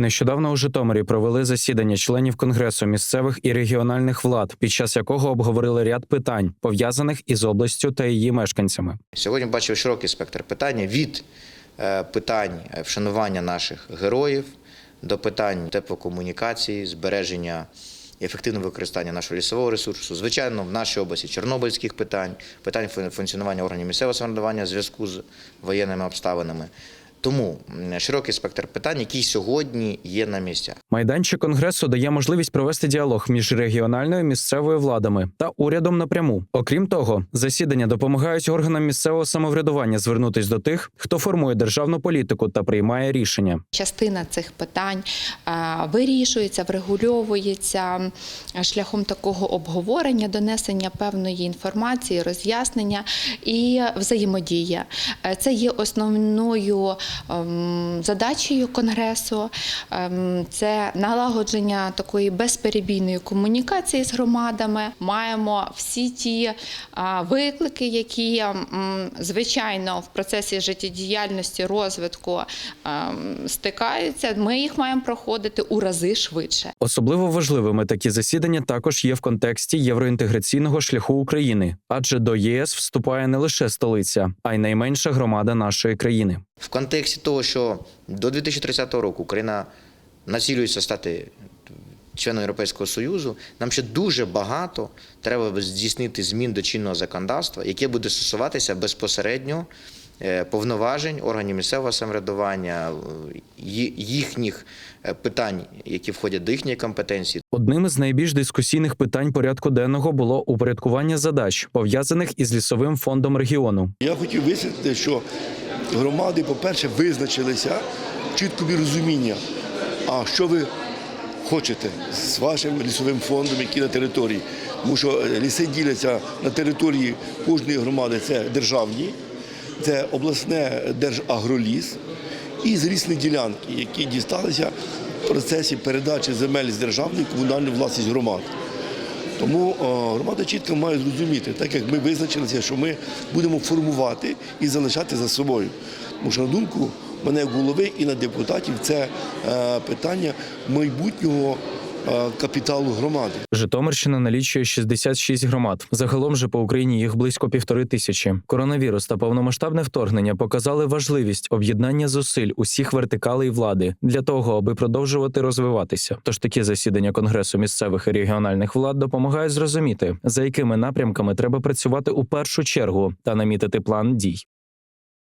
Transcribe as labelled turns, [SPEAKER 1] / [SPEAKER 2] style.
[SPEAKER 1] Нещодавно у Житомирі провели засідання членів конгресу місцевих і регіональних влад, під час якого обговорили ряд питань пов'язаних із областю та її мешканцями.
[SPEAKER 2] Сьогодні бачив широкий спектр питання від е, питань вшанування наших героїв до питань теплокомунікації, збереження і ефективного використання нашого лісового ресурсу. Звичайно, в нашій області чорнобильських питань, питань фун- функціонування органів місцевого самоврядування зв'язку з воєнними обставинами. Тому широкий спектр питань, які сьогодні є на місцях.
[SPEAKER 1] Майданчик конгресу дає можливість провести діалог між регіональною місцевою владами та урядом напряму. Окрім того, засідання допомагають органам місцевого самоврядування звернутись до тих, хто формує державну політику та приймає рішення.
[SPEAKER 3] Частина цих питань вирішується, врегульовується шляхом такого обговорення, донесення певної інформації, роз'яснення і взаємодія. Е, Це є основною задачею конгресу. Ем, Це налагодження такої безперебійної комунікації з громадами. Маємо всі ті виклики, які звичайно в процесі життєдіяльності розвитку ем, стикаються. Ми їх маємо проходити у рази швидше.
[SPEAKER 1] Особливо важливими такі засідання також є в контексті євроінтеграційного шляху України, адже до єС вступає не лише столиця, а й найменша громада нашої країни.
[SPEAKER 2] В контексті того, що до 2030 року Україна націлюється стати членом Європейського Союзу, нам ще дуже багато треба здійснити змін до чинного законодавства, яке буде стосуватися безпосередньо повноважень органів місцевого самоврядування, е, їхніх е, питань, які входять до їхньої компетенції,
[SPEAKER 1] Одним із найбільш дискусійних питань порядку денного було упорядкування задач, пов'язаних із лісовим фондом регіону.
[SPEAKER 4] Я хотів висвітлити, що громади, по-перше, визначилися чіткобі розуміння, а що ви хочете з вашим лісовим фондом, який на території. Тому що е, ліси діляться на території кожної громади, це державні, це обласне держагроліс і зрісні ділянки, які дісталися в процесі передачі земель з державної в комунальну власність громад. Тому громада чітко має зрозуміти, так як ми визначилися, що ми будемо формувати і залишати за собою. Тому що на думку мене голови і на депутатів це е, питання майбутнього е, капіталу громади.
[SPEAKER 1] Житомирщина налічує 66 громад. Загалом же по Україні їх близько півтори тисячі. Коронавірус та повномасштабне вторгнення показали важливість об'єднання зусиль усіх вертикалей влади для того, аби продовжувати розвиватися. Тож такі засідання конгресу місцевих і регіональних влад допомагають зрозуміти, за якими напрямками треба працювати у першу чергу та намітити план дій.